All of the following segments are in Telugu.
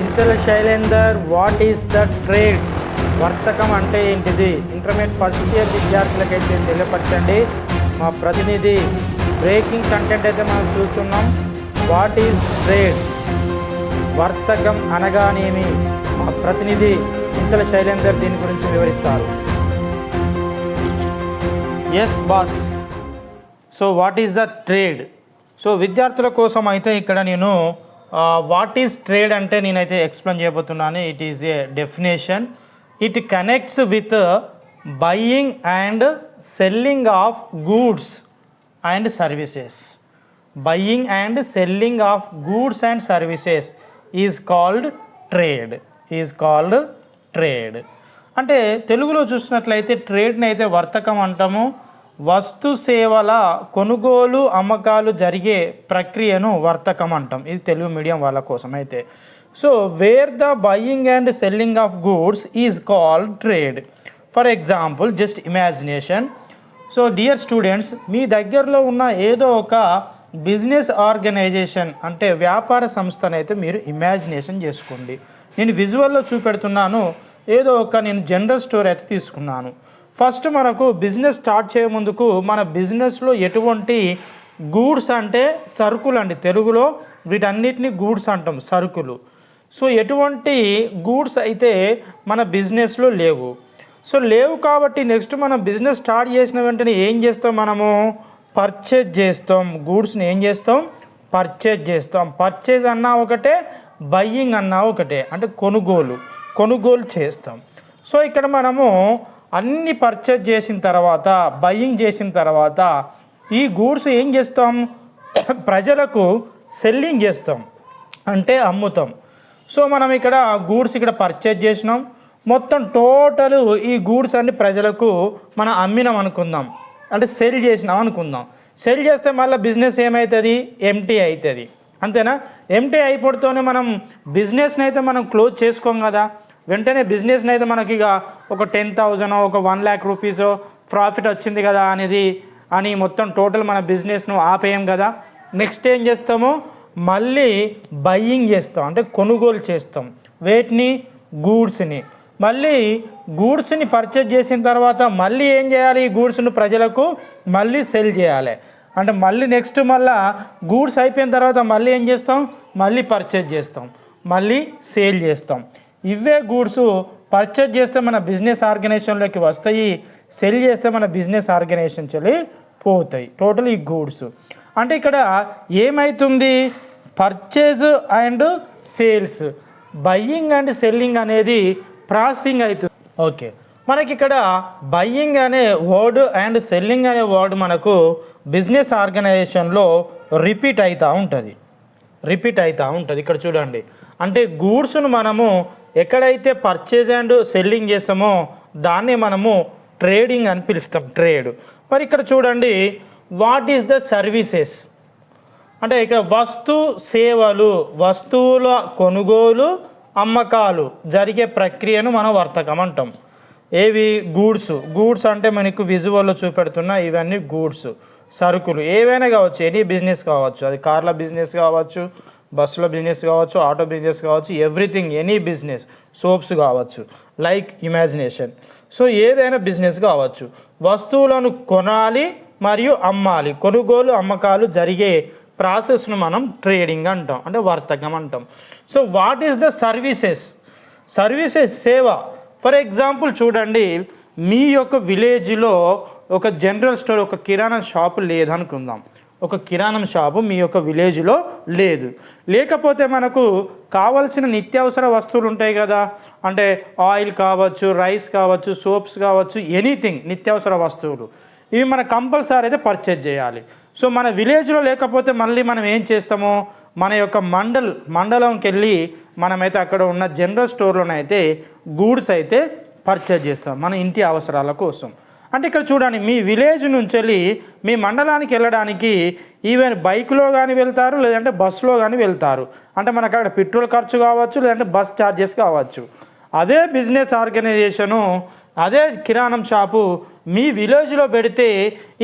Chintala Shailender what is the trade వర్తకం అంటే ఏంటిది? ఇంటర్మీడియట్ ఫస్ట్ ఇయర్ విద్యార్థులకైతే తెలియపరచండి. మా ప్రతినిధి బ్రేకింగ్ కంటెంట్ అయితే మనం చూస్తున్నాం. వాట్ ఈస్ ట్రేడ్ వర్తకం అనగానేమి? మా ప్రతినిధి చింతల శైలేందర్ దీని గురించి వివరిస్తారు. Yes boss so what is the trade so విద్యార్థుల కోసం అయితే ఇక్కడ నేను వాట్ ఈస్ ట్రేడ్ అంటే నేనైతే ఎక్స్ప్లెయిన్ చేయబోతున్నాను. It is a definition it connects with buying and selling of goods and services buying and selling of goods and services is called trade is called trade అంటే తెలుగులో చూసినట్లయితే ట్రేడ్ని అయితే వర్తకం అంటాము. వస్తు సేవల కొనుగోలు అమ్మకాలు జరిగే ప్రక్రియను వర్తకం అంటాం ఇది తెలుగు మీడియం వాళ్ళ కోసం అయితే. So where the buying and selling of goods is called trade for example just imagination so dear students మీ దగ్గరలో ఉన్న ఏదో ఒక బిజినెస్ ఆర్గనైజేషన్ అంటే వ్యాపార సంస్థనైతే మీరు ఇమాజినేషన్ చేసుకోండి. నేను విజువల్లో చూపెడుతున్నాను. ఏదో ఒక నేను జనరల్ స్టోర్ అయితే తీసుకున్నాను. ఫస్ట్ మనకు బిజినెస్ స్టార్ట్ చేయే ముందుకు మన బిజినెస్లో ఎటువంటి గూడ్స్ అంటే సరుకులు అండి తెలుగులో వీటన్నిటిని గూడ్స్ అంటాం సరుకులు. సో ఎటువంటి గూడ్స్ అయితే మన బిజినెస్లో లేవు. సో లేవు కాబట్టి నెక్స్ట్ మనం బిజినెస్ స్టార్ట్ చేసిన వెంటనే ఏం చేస్తాం మనము? పర్చేజ్ చేస్తాం. గూడ్స్ని ఏం చేస్తాం? పర్చేజ్ చేస్తాం. పర్చేజ్ అన్నా ఒకటే బయ్యింగ్ అన్నా ఒకటే. అంటే కొనుగోలు కొనుగోలు చేస్తాం. సో ఇక్కడ మనము అన్ని పర్చేజ్ చేసిన తర్వాత బయ్యింగ్ చేసిన తర్వాత ఈ గూడ్స్ ఏం చేస్తాం? ప్రజలకు సెల్లింగ్ చేస్తాం. అంటే అమ్ముతాం. సో మనం ఇక్కడ గూడ్స్ ఇక్కడ పర్చేజ్ చేసినాం. మొత్తం టోటల్ ఈ గూడ్స్ అన్ని ప్రజలకు మనం అమ్మినాం అనుకుందాం. అంటే సెల్ చేసినాం అనుకుందాం. సెల్ చేస్తే మళ్ళీ బిజినెస్ ఏమవుతుంది ఎంటీ అవుతుంది అంతేనా? ఎంటీ అయిపోతూనే మనం బిజినెస్ని అయితే మనం క్లోజ్ చేసుకోం కదా. వెంటనే బిజినెస్ని అయితే మనకి ఇక ఒక టెన్ థౌజండ్ ఒక వన్ ల్యాక్ రూపీస్ ప్రాఫిట్ వచ్చింది కదా అనేది అని మొత్తం టోటల్ మన బిజినెస్ను ఆపేయం కదా. నెక్స్ట్ ఏం చేస్తాము? మళ్ళీ బయ్యింగ్ చేస్తాం. అంటే కొనుగోలు చేస్తాం. వేటిని గూడ్స్ని మళ్ళీ గూడ్స్ని పర్చేజ్ చేసిన తర్వాత మళ్ళీ ఏం చేయాలి? ఈ గూడ్స్ను ప్రజలకు మళ్ళీ సెల్ చేయాలి. అంటే మళ్ళీ నెక్స్ట్ మళ్ళా గూడ్స్ అయిపోయిన తర్వాత మళ్ళీ ఏం చేస్తాం? మళ్ళీ పర్చేజ్ చేస్తాం. మళ్ళీ సేల్ చేస్తాం. ఇవే గూడ్స్ పర్చేజ్ చేస్తే మన బిజినెస్ ఆర్గనైజేషన్లోకి వస్తాయి సెల్ చేస్తే మన బిజినెస్ ఆర్గనైజేషన్ చెల్లి పోతాయి. టోటల్ ఈ గూడ్స్. అంటే ఇక్కడ ఏమవుతుంది purchase and sales buying and selling అనేది ప్రాసెసింగ్ అవుతుంది ఓకే మనకి ఇక్కడ బయ్యింగ్ అనే వర్డ్ అండ్ సెల్లింగ్ అనే వర్డ్ మనకు బిజినెస్ ఆర్గనైజేషన్లో రిపీట్ అవుతూ ఉంటుంది. రిపీట్ అవుతూ ఉంటుంది. ఇక్కడ చూడండి. అంటే గూడ్స్ను మనము ఎక్కడైతే పర్చేజ్ అండ్ సెల్లింగ్ చేస్తామో దాన్ని మనము ట్రేడింగ్ అని పిలుస్తాం ట్రేడ్ మరి ఇక్కడ చూడండి వాట్ ఈస్ ద సర్వీసెస్ అంటే ఇక్కడ వస్తు సేవలు వస్తువుల కొనుగోలు అమ్మకాలు జరిగే ప్రక్రియను మనం వర్తకం అంటాం. ఏవి? గూడ్స్ గూడ్స్ అంటే మనకు విజువల్లో చూపెడుతున్న ఇవన్నీ గూడ్స్ సరుకులు. ఏవైనా కావచ్చు ఎనీ బిజినెస్ కావచ్చు. అది కార్ల బిజినెస్ కావచ్చు బస్సులో బిజినెస్ కావచ్చు ఆటో బిజినెస్ కావచ్చు ఎవ్రీథింగ్ ఎనీ బిజినెస్ సోప్స్ కావచ్చు లైక్ ఇమాజినేషన్. సో ఏదైనా బిజినెస్ కావచ్చు. వస్తువులను కొనాలి మరియు అమ్మాలి. కొనుగోలు అమ్మకాలు జరిగే ప్రాసెస్ను మనం ట్రేడింగ్ అంటాం అంటే వర్తకం అంటాం. So what is the services? Services సేవ. ఫర్ ఎగ్జాంపుల్ చూడండి మీ యొక్క విలేజ్లో ఒక జనరల్ స్టోర్ ఒక కిరాణా షాపు లేదనుకుందాం. ఒక కిరాణం షాపు మీ యొక్క విలేజ్లో లేదు. లేకపోతే మనకు కావలసిన నిత్యావసర వస్తువులు ఉంటాయి కదా. అంటే ఆయిల్ కావచ్చు రైస్ కావచ్చు సోప్స్ కావచ్చు ఎనీథింగ్ నిత్యావసర వస్తువులు. ఇవి మన కంపల్సరీ అయితే పర్చేజ్ చేయాలి. సో మన విలేజ్లో లేకపోతే మళ్ళీ మనం ఏం చేస్తాము? మన యొక్క మండల్ మండలంకి వెళ్ళి మనమైతే అక్కడ ఉన్న జనరల్ స్టోర్లోనైతే గూడ్స్ అయితే పర్చేజ్ చేస్తాం మన ఇంటి అవసరాల కోసం. అంటే ఇక్కడ చూడండి మీ విలేజ్ నుంచి వెళ్ళి మీ మండలానికి వెళ్ళడానికి ఈవెన్ బైక్లో కానీ వెళ్తారు లేదంటే బస్సులో కానీ వెళ్తారు. అంటే మనకు అక్కడ పెట్రోల్ ఖర్చు కావచ్చు లేదంటే బస్ ఛార్జెస్ కావచ్చు. అదే బిజినెస్ ఆర్గనైజేషను అదే కిరాణం షాపు మీ విలేజ్లో పెడితే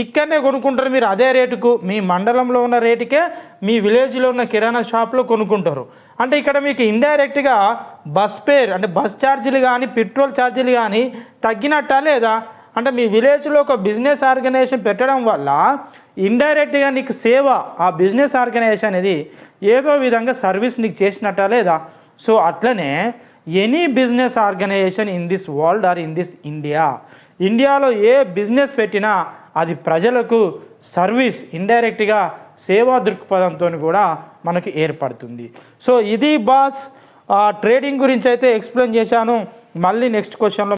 ఇక్కడనే కొనుక్కుంటారు మీరు అదే రేటుకు. మీ మండలంలో ఉన్న రేటుకే మీ విలేజ్లో ఉన్న కిరాణా షాప్లో కొనుక్కుంటారు. అంటే ఇక్కడ మీకు ఇండైరెక్ట్గా బస్ పేర్ అంటే బస్ ఛార్జీలు కానీ పెట్రోల్ ఛార్జీలు కానీ తగ్గినట్టా లేదా? అంటే మీ విలేజ్లో ఒక బిజినెస్ ఆర్గనైజేషన్ పెట్టడం వల్ల ఇండైరెక్ట్గా నీకు సేవ ఆ బిజినెస్ ఆర్గనైజేషన్ అనేది ఏదో విధంగా సర్వీస్ నీకు చేసినట్ట లేదా? సో అట్లనే any business organisation in this world or in this India. ఇండియాలో ఏ బిజినెస్ పెట్టినా అది ప్రజలకు సర్వీస్ ఇండైరెక్ట్గా సేవా దృక్పథంతో కూడా మనకు ఏర్పడుతుంది. సో ఇది బాస్ ట్రేడింగ్ గురించి అయితే ఎక్స్ప్లెయిన్ చేశాను. మళ్ళీ నెక్స్ట్ క్వశ్చన్లో